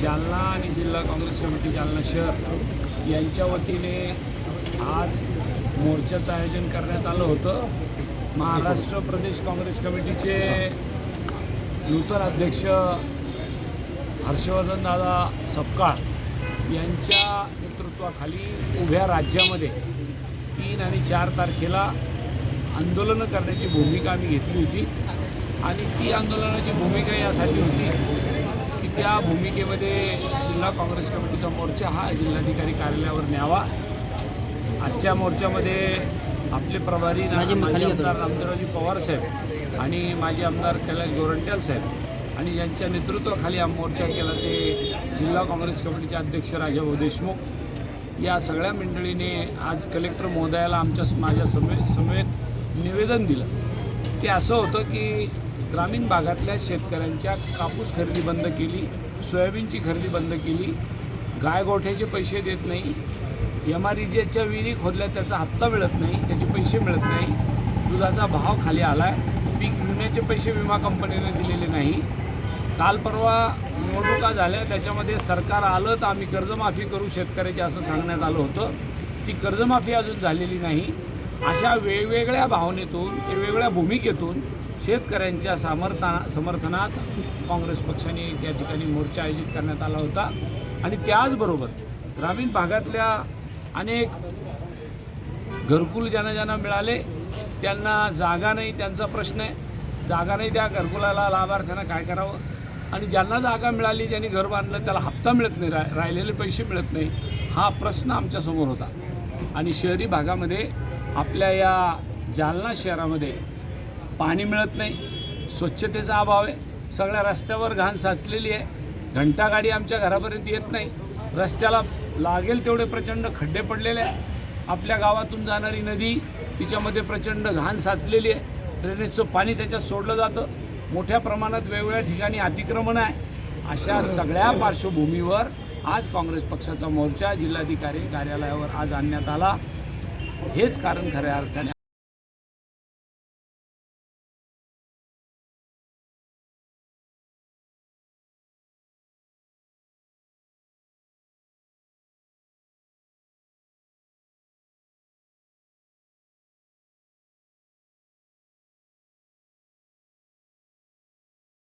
जालना आणि जिल्हा काँग्रेस कमिटी जालना शहर यांच्या वतीने आज मोर्चाचं आयोजन करण्यात आलं होतं. महाराष्ट्र प्रदेश काँग्रेस कमिटीचे नूतन अध्यक्ष हर्षवर्धन दादा सपकाळ यांच्या नेतृत्वाखाली उभ्या राज्यामध्ये तीन आणि चार तारखेला आंदोलनं करण्याची भूमिका आम्ही घेतली होती. आणि ती आंदोलनाची भूमिका यासाठी होती. त्या भूमिकेमध्ये जिल्हा काँग्रेस कमिटीचा मोर्चा हा जिल्हाधिकारी कार्यालयावर न्यावा. आजच्या मोर्चामध्ये आपले प्रभारी माजी. आमदार रामदेवरावजी पवार साहेब आणि माजी आमदार कैलास गोरंट्याल साहेब आणि यांच्या नेतृत्वाखाली हा मोर्चा केला ते जिल्हा काँग्रेस कमिटीचे अध्यक्ष राजाभाऊ देशमुख. या सगळ्या मंडळीने आज कलेक्टर महोदयाला आमच्या माझ्या समेत समेत निवेदन दिलं. ते असं होतं की ग्रामीण भागातल्या शेतकऱ्यांच्या कापूस खरेदी बंद केली सोयाबीनची खरेदी बंद केली गायगोठ्याचे पैसे देत नाही एम आर इजेच्या विहिरी खोदल्या त्याचा हप्ता मिळत नाही त्याचे पैसे मिळत नाही दुधाचा भाव खाली आला आहे पीक विम्याचे पैसे विमा कंपनीने दिलेले नाही. काल परवा निवडणुका झाल्या त्याच्यामध्ये सरकार आलं तर आम्ही कर्जमाफी करू शेतकऱ्याची असं सांगण्यात आलं होतं. ती कर्जमाफी अजून झालेली नाही. अशा वेगवेगळ्या भावनेतून वेगवेगळ्या भूमिकेतून शेतकऱ्यांच्या समर्था समर्थनात काँग्रेस पक्षाने त्या ठिकाणी मोर्चा आयोजित करण्यात आला होता. आणि त्याचबरोबर ग्रामीण भागातल्या अनेक घरकुल ज्यांना ज्यांना मिळाले त्यांना जागा नाही त्यांचा प्रश्न आहे. जागा नाही त्या घरकुलाला लाभार्थ्यांना काय करावं? आणि ज्यांना जागा मिळाली ज्यांनी घर बांधलं त्याला हप्ता मिळत नाही रा राहिलेले पैसे मिळत नाही हा प्रश्न आमच्यासमोर होता. आणि शहरी भागामध्ये आपल्या या जालना शहरामध्ये पाणी मिळत नाही. स्वच्छतेचा अभाव आहे. सगळ्या रस्त्यावर घाण साचलेली आहे. घंटागाडी आमच्या घरापर्यंत येत नाही. रस्त्याला लागेल तेवढे प्रचंड खड्डे पडलेले आहे. आपल्या गावातून जाणारी नदी तिच्यामध्ये प्रचंड घाण साचलेली आहे. ड्रेनेजचं पाणी त्याच्यात सोडलं जातं. मोठ्या प्रमाणात वेगवेगळ्या ठिकाणी अतिक्रमण आहे. अशा सगळ्या पार्श्वभूमीवर आज काँग्रेस पक्षाचा मोर्चा जिल्हाधिकारी कार्यालयावर आज आणण्यात आला. हेच कारण खऱ्या अर्थाने